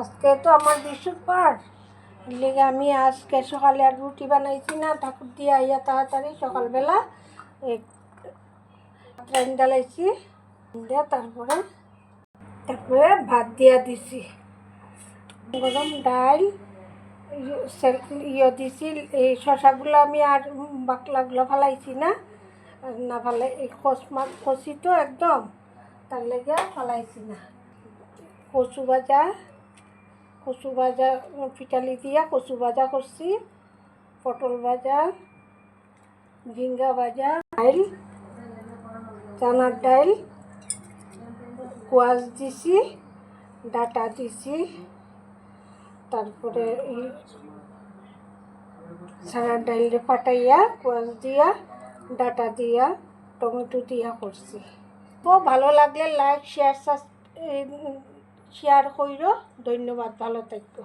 আজকে তো আমার বৃহস্পতিবার লেগে আমি আজকে সকালে আর রুটি বানাইছি না, ঠাকুর দিয়ে আইয়া তাড়াতাড়ি সকালবেলা ট্রেন ডালাইছি দিয়ে তারপরে তারপরে ভাত দিয়া দিছি। গরম ডাল ইয়ে- দিছি, এই শশাগুলো আমি আর বাকলাগুলো ফালাইছি না না ফালাই, এই কষ মাছ কষি তো একদম, তার লেগে ফালাইছি না। কচু ভাজা কচু ভাজা পিটালি দিয়া কচু ভাজা করছি। পটল ভাজা, ঝিঙ্গা ভাজা ডাইল চানার ডাইল কোয়াশ দিছি, ডাটা দিছি। তারপরে চানার ডাইলে ফাটাইয়া, কোয়াশ দিয়া, ডাটা দিয়া, টমেটো দিয়া করছি। খুব ভালো লাগলে লাইক শেয়ার শেয়ার কইর ধন্যবাদ ভালো থাকব।